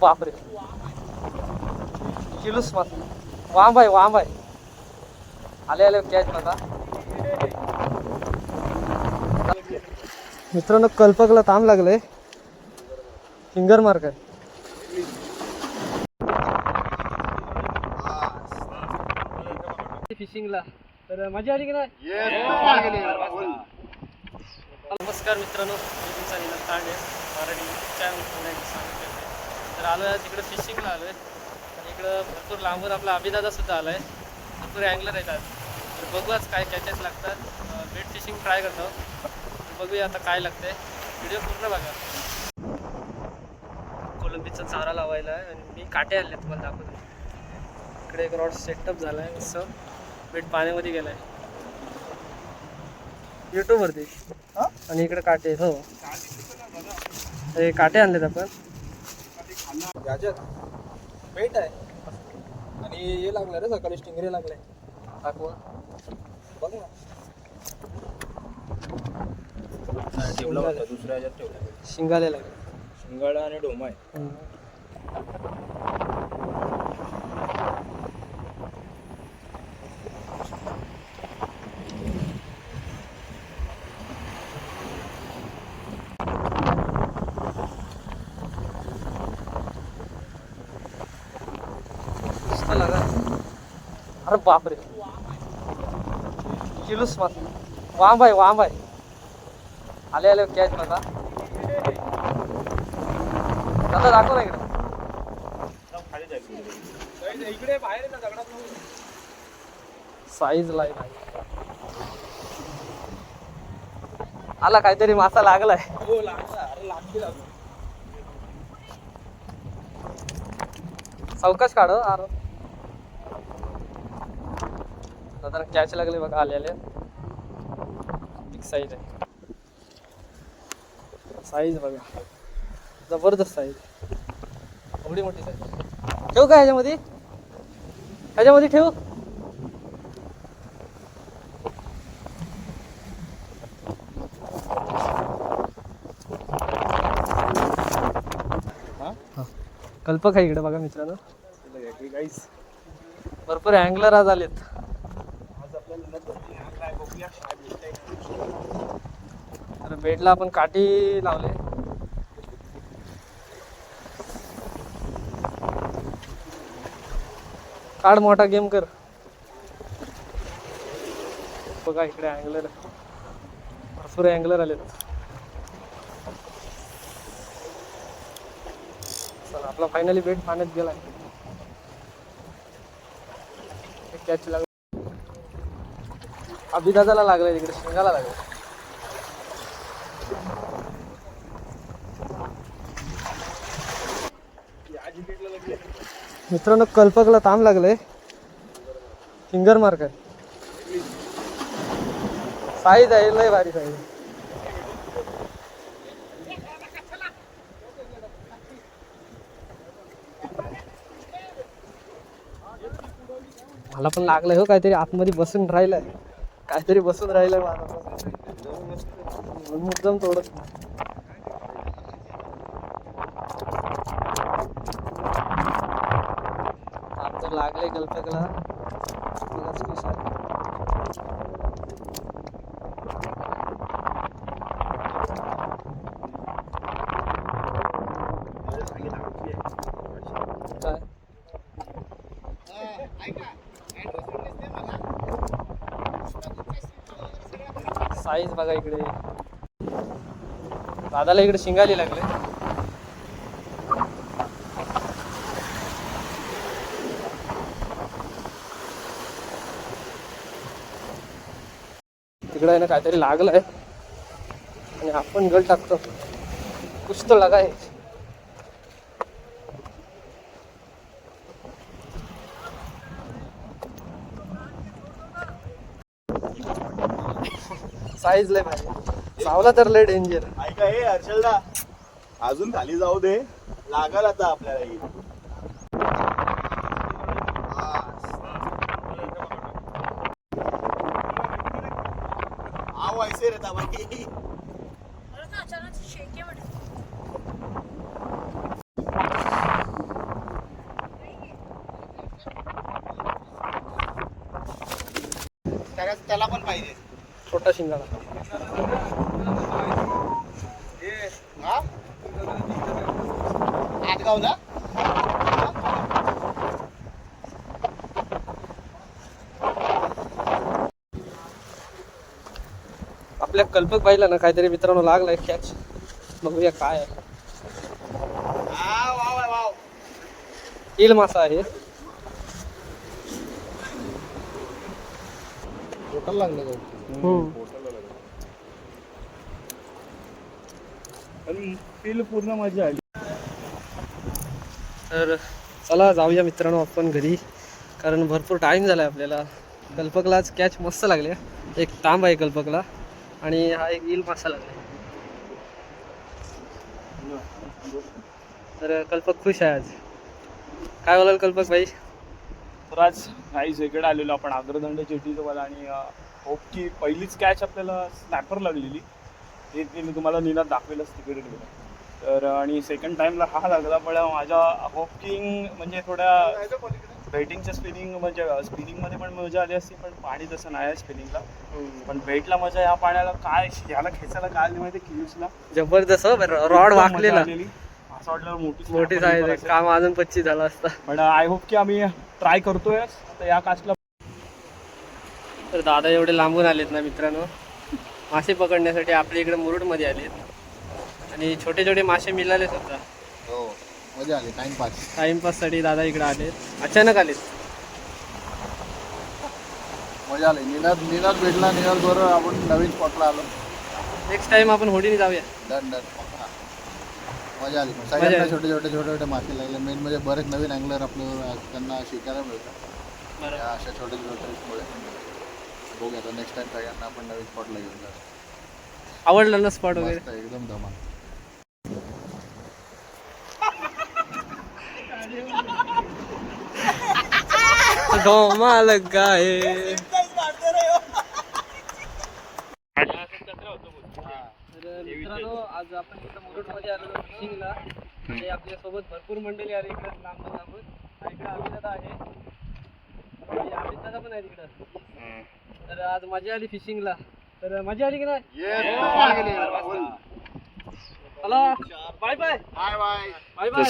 बापरे. किलूस मस्त वाम आहे वाम आहे. आले आले कॅच बघा मित्रांनो कल्पकला ताम लागलंय. फिंगर मार्क आहे. फिशिंगला तर मजा आली की नाही? नमस्कार मित्रांनो. मी तुमचा निलम तांडे. मराठी चॅनल तर आलो तिकडं फिशिंगला आलो आहे आणि इकडं भरपूर लांबून आपला अभिदादा सुद्धा आला आहे भरपूर अँगलर येतात तर बघू आज काय कॅचेस लागतात. बेट फिशिंग ट्राय करतो. तर बघूया आता काय लागतंय. व्हिडिओ पूर्ण बघा. कोलंबीचा चारा लावायला आहे आणि मी काटे आणले तुम्हाला दाखवतो. इकडे एक रॉड सेटअप झाला आहे मस्त बेट पाण्यामध्ये गेला आहे यूट्यूबवरती आणि इकडे काटे आहेत, हो. हे काटे आणलेत आपण. गाजर पेट आहे. आणि हे लागलं रे सकाळी स्टिंगरे लागले दाखवा. बघ ना. ठेवला होता दुसऱ्या ह्याच्यात ठेवला. शिंगाले लागले शिंगाडा आणि डोमा आहे. लागा. अरे बापरे. किलूस मस्त वाम आहे वाम आहे. आले आले कॅच बघा दादा दाखव ना इकडे. इकडे बाहेर ना. दगडात साईज लाईन आला काहीतरी मासा लागलाय. हो लागला. अरे लागते लागू सावकाश काढ आर. दादा कॅच लागले बघा आले आले बिग साईज आहे. साईज बघा. जबरदस्त साईज एवढी मोठी साईज ठेवू का ह्याच्यामध्ये? ह्याच्यामध्ये ठेवू? हा. कल्पक आहे इकडे बघा मित्रांनो. भरपूर अँगलर आज आलेत आज आपल्याला काय बघूया तर बेडला आपण काठी लावले. काढ मोठा गेम कर. बघा इकडे अँगलर भरपूर अँगलर आले चला आपला फायनली बेट पाण्यात गेला. कॅच लागला. अभिदादाला लागलाय तिकडे शिंगाला लागलाय. मित्रांनो कल्पकला ताण लागलाय. फिंगर मार्क आहे. साईज आहे लय भारी साईज. मला पण लागलंय हो काहीतरी आतमध्ये बसून राहिलंय. काहीतरी बसून राहिलंय माझा मुद्दाम तोडत नाही. आता लागले कल्पकला साईज बघा इकडे. दादाला इकडे शिंगाली लागले. तिकडे आहे ना काहीतरी लागलंय. आणि आपण गळ टाकतो. कुछ तो साईज लय पाहिजे चावला तर लय डेंजर ऐका हे हर्षलदा अजून खाली जाऊ दे. लागल आता आपल्याला बाकी त्याला पण पाहिजे. छोटा शिंगाडा आटगावला? आपल्या कल्पक बाईला ना काहीतरी मित्रांनो लागलाय कॅच बघूया काय आहे. इल मासा आहे. लागलं हम्म. पण फील पूर्ण मजा आली. तर चला जाऊया मित्रांनो आपण घरी. कारण भरपूर टाईम झाला आहे आपल्याला. कल्पकलाच कॅच मस्त लागले. एक तांब आहे कल्पकला. आणि हा एक इल मासा लागला तर कल्पक खुश आहे आज. काय बोलाल कल्पक भाई? तर आज काहीच इकडे आलेलो आपण अग्रदंड चेटीजवळ आणि होप की पहिलीच कॅच आपल्याला स्नॅपर लागलेली. ते ते मी तुम्हाला निनाद दाखवेलच तिकडे तर आणि सेकंड टाइमला हा लागला पण माझ्या होपकिंग म्हणजे थोड्या बेटिंगच्या स्पिनिंग म्हणजे स्पिनिंगमध्ये पण मजा आली असती पण पाणी तसं नाही आहे स्पिनिंगला पण बेटला मजा या पाण्याला काय याला खेचायला काय आली माहिती किल्यूसला जबरदस्त रॉड वाकलेला. असं वाटलं मोठी मोठी. काम अजून पच्चीस झाला असता. पण आय होप की आम्ही ट्राय करतोय आता या कास्टला तर दादा एवढे लांबून आलेत ना मित्रांनो. मासे पकडण्यासाठी आपल्या इकडे मुरुडमध्ये आलेत. आणि छोटे छोटे मासे मिळाले सुद्धा. हो मजा आली टाइमपास टाइमपाससाठी दादा इकडे आलेत. अचानक आलेत. मजा आली. निनाद निनाद भेटला निनाद बरोबर आपण नवीन स्पॉटला आलो. नेक्स्ट टाइम आपण होडीने जाऊया. डन डन मजा आली. सगळ्यांना आली. छोटे छोटे छोटे छोटे मासे लागले. मेन म्हणजे बरेच नवीन अँगलर आपलं त्यांना शिकायला मिळतं. बरं. या अशा छोटे छोटे बघूया आता नेक्स्ट टाइम सगळ्यांना आपण नवीन स्पॉटला घेऊन जाऊ. आवडलं ना स्पॉट वगैरे? एकदम धमाल. धोमाल गाय तर मित्रांनो आज आपण इथं मुरुडमध्ये आलेलो फिशिंगला आणि आपल्यासोबत भरपूर मंडळी आली इकडे लांबून लांबून. आणि इकडे अमितदादा आहे. आणि पण आहे तिकडं तर आज मजा आली फिशिंगला तर मजा आली की नाही? Bye bye. Bye bye bye.